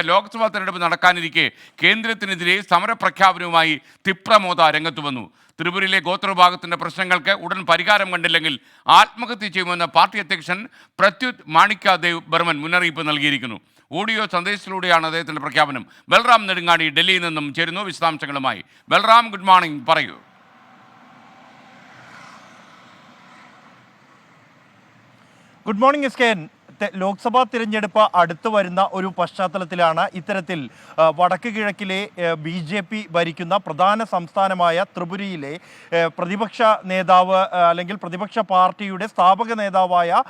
ലോക്സഭാ തെരഞ്ഞെടുപ്പ് നടക്കാനിരിക്കെ കേന്ദ്രത്തിനെതിരെ സമരപ്രഖ്യാപനവുമായി തിപ്രമോദ രംഗത്ത് വന്നു. ത്രിപുരയിലെ ഗോത്രവിഭാഗത്തിന്റെ പ്രശ്നങ്ങൾക്ക് ഉടൻ പരിഹാരം കണ്ടില്ലെങ്കിൽ ആത്മഹത്യ ചെയ്യുമെന്ന പാർട്ടി അധ്യക്ഷൻ പ്രത്യുത് മാണിക്യദേവ് ബർമൻ മുന്നറിയിപ്പ് നൽകിയിരിക്കുന്നു. ഓഡിയോ സന്ദേശത്തിലൂടെയാണ് അദ്ദേഹത്തിന്റെ പ്രഖ്യാപനം. ബൽറാം നെടുങ്ങാടി ഡൽഹിയിൽ നിന്നും ചേരുന്നു വിശദാംശങ്ങളുമായി. ബൽറാം ഗുഡ് മോർണിംഗ് പറയൂ. Good morning S K Lok Sabha തിരഞ്ഞെടുപ്പ് അടുത്തു വരുന്ന ഒരു പശ്ചാത്തലത്തിലാണ് ഇത്തരത്തിൽ വടക്ക് കിഴക്കിലെ ബി ജെ പി ഭരിക്കുന്ന പ്രധാന സംസ്ഥാനമായ ത്രിപുരയിലെ പ്രതിപക്ഷ നേതാവ് അല്ലെങ്കിൽ പ്രതിപക്ഷ പാർട്ടിയുടെ സ്ഥാപക നേതാവായ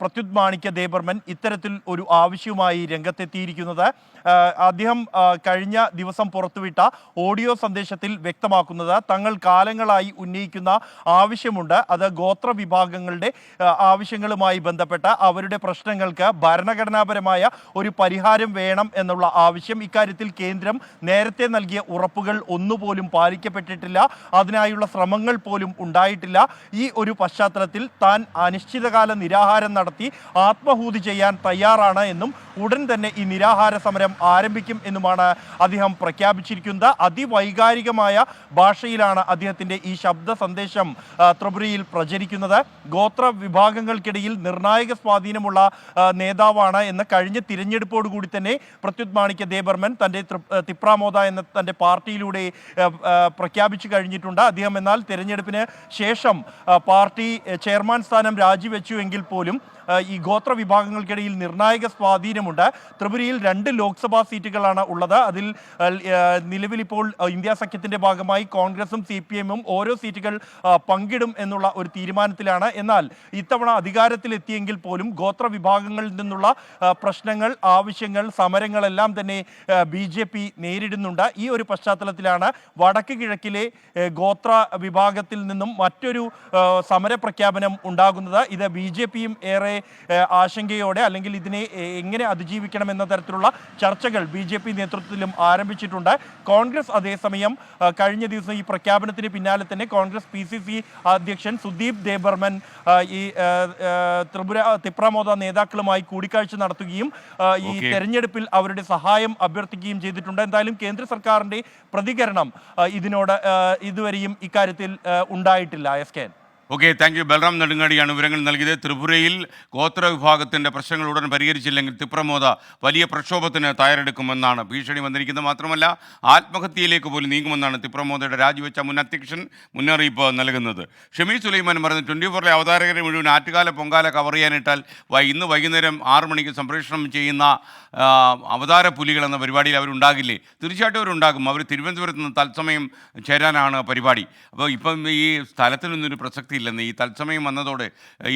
പ്രത്യുത് മാണിക്യ ദേബർമൻ ഇത്തരത്തിൽ ഒരു ആവശ്യവുമായി രംഗത്തെത്തിയിരിക്കുന്നത് അദ്ദേഹം കഴിഞ്ഞ ദിവസം പുറത്തുവിട്ട ഓഡിയോ സന്ദേശത്തിൽ വ്യക്തമാക്കുന്നത് തങ്ങൾ കാലങ്ങളായി ഉന്നയിക്കുന്ന ആവശ്യമുണ്ട്. അത് ഗോത്ര വിഭാഗങ്ങളുടെ ആവശ്യങ്ങളുമായി ബന്ധപ്പെട്ട അവരുടെ പ്രശ്നങ്ങൾക്ക് ഭരണഘടനാപരമായ ഒരു പരിഹാരം വേണം എന്നുള്ള ആവശ്യം ഇക്കാര്യത്തിൽ കേന്ദ്രം നേരത്തെ നൽകിയ ഉറപ്പുകൾ ഒന്നുപോലും പാലിക്കപ്പെട്ടിട്ടില്ല. അതിനായുള്ള ശ്രമങ്ങൾ പോലും ഉണ്ടായിട്ടില്ല. ഈ ഒരു പശ്ചാത്തലത്തിൽ താൻ അനിശ്ചിതകാല നിരാഹാരം നടത്തി ആത്മഹൂതി ചെയ്യാൻ തയ്യാറാണ് എന്നും ഉടൻ തന്നെ ഈ നിരാഹാര സമരം ആരംഭിക്കും എന്നുമാണ് അദ്ദേഹം പ്രഖ്യാപിച്ചിരിക്കുന്നത്. അതിവൈകാരികമായ ഭാഷയിലാണ് അദ്ദേഹത്തിന്റെ ഈ ശബ്ദ സന്ദേശം ത്രിപുരയിൽ പ്രചരിക്കുന്നത്. ഗോത്ര വിഭാഗങ്ങൾക്കിടയിൽ നിർണായക സ്വാധീനമുള്ള നേതാവാണ് എന്ന് കഴിഞ്ഞ തിരഞ്ഞെടുപ്പോട് കൂടി തന്നെ പ്രത്യുത് മാണിക്യ ദേബർമൻ തന്റെ തിപ്രാമോദ എന്ന തന്റെ പാർട്ടിയിലൂടെ പ്രഖ്യാപിച്ചു കഴിഞ്ഞിട്ടുണ്ട്. അദ്ദേഹം എന്നാൽ തിരഞ്ഞെടുപ്പിന് ശേഷം പാർട്ടി ചെയർമാൻ സ്ഥാനം രാജിവെച്ചു എങ്കിൽ പോലും ഈ ഗോത്ര വിഭാഗങ്ങൾക്കിടയിൽ നിർണായക സ്വാധീനമുണ്ട്. ത്രിപുരയിൽ രണ്ട് ലോക്സഭാ സീറ്റുകളാണ് ഉള്ളത്. അതിൽ ഇപ്പോൾ ഇന്ത്യ സഖ്യത്തിന്റെ ഭാഗമായി കോൺഗ്രസും സി പി എമ്മും ഓരോ സീറ്റുകൾ പങ്കിടും എന്നുള്ള ഒരു തീരുമാനത്തിലാണ്. എന്നാൽ ഇത്തവണ അധികാരത്തിലെത്തിയെങ്കിൽ പോലും ഗോത്ര വിഭാഗങ്ങളിൽ നിന്നുള്ള പ്രശ്നങ്ങൾ ആവശ്യങ്ങൾ സമരങ്ങളെല്ലാം തന്നെ ബി ജെ പി നേരിടുന്നുണ്ട്. ഈ ഒരു പശ്ചാത്തലത്തിലാണ് വടക്ക് കിഴക്കിലെ ഗോത്ര വിഭാഗത്തിൽ നിന്നും മറ്റൊരു സമര പ്രഖ്യാപനം ഉണ്ടാകുന്നത്. ഇത് ബി ജെ പിയും ഏറെ ആശങ്കയോടെ അല്ലെങ്കിൽ ഇതിനെ എങ്ങനെ അതിജീവിക്കണം എന്ന തരത്തിലുള്ള ചർച്ചകൾ ബി ജെ പി നേതൃത്വത്തിലും ആരംഭിച്ചിട്ടുണ്ട്. കോൺഗ്രസ് അതേസമയം കഴിഞ്ഞ ദിവസം ഈ പ്രഖ്യാപനത്തിന് പിന്നാലെ തന്നെ കോൺഗ്രസ് പി സി സി അധ്യക്ഷൻ സുദീപ് ദേബർമൻ ഈ ത്രിപുര തിപ്രമോദ നേതാക്കളുമായി കൂടിക്കാഴ്ച നടത്തുകയും ഈ. തെരഞ്ഞെടുപ്പിൽ അവരുടെ സഹായം അഭ്യർത്ഥിക്കുകയും ചെയ്തിട്ടുണ്ട്. എന്തായാലും കേന്ദ്ര സർക്കാരിന്റെ പ്രതികരണം ഇതിനോട് ഇതുവരെയും ഇക്കാര്യത്തിൽ ഉണ്ടായിട്ടില്ല. S K okay thank you Balram നെടുങ്ങാടിയാണ് വിവരങ്ങൾ നൽകിയത്. ത്രിപുരയിൽ ഗോത്ര വിഭാഗത്തിന്റെ പ്രശ്നങ്ങൾ ഉടൻ പരിഹരിച്ചില്ലെങ്കിൽ തിപ്രമോദ വലിയ പ്രക്ഷോഭത്തിന് തയ്യാറെടുക്കുമെന്നാണ് ഭീഷണി വന്നിരിക്കുന്നത്. മാത്രമല്ല ആത്മഹത്യയിലേക്ക് പോലും നീങ്ങുമെന്നാണ് തിപ്രമോദയുടെ രാജിവെച്ച മുൻ അധ്യക്ഷൻ മുന്നറിയിപ്പ് നൽകുന്നത്. ഷമി സുലൈമാൻ പറഞ്ഞ ട്വന്റി ഫോറിലെ അവതാരകരെ മുഴുവൻ ആറ്റുകാല പൊങ്കാല കവർ ചെയ്യാനിട്ടാൽ ഇന്ന് വൈകുന്നേരം ആറ് മണിക്ക് സംപ്രേഷണം ചെയ്യുന്ന അവതാര പുലികൾ എന്ന പരിപാടിയിൽ അവരുണ്ടാകില്ലേ? തീർച്ചയായിട്ടും അവരുണ്ടാകും. അവർ തിരുവനന്തപുരത്ത് നിന്ന് തത്സമയം ചേരാനാണ് പരിപാടി. അപ്പോൾ ഇപ്പം ഈ സ്ഥലത്തിനൊന്നും ഒരു പ്രസക്തി ഇല്ലെന്ന് ഈ തത്സമയം വന്നതോടെ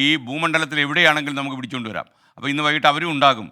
ഈ ഭൂമണ്ഡലത്തിൽ എവിടെയാണെങ്കിലും നമുക്ക് പിടിച്ചുകൊണ്ട് വരാം. അപ്പോൾ ഇന്ന് വൈകിട്ട് അവരും ഉണ്ടാകും.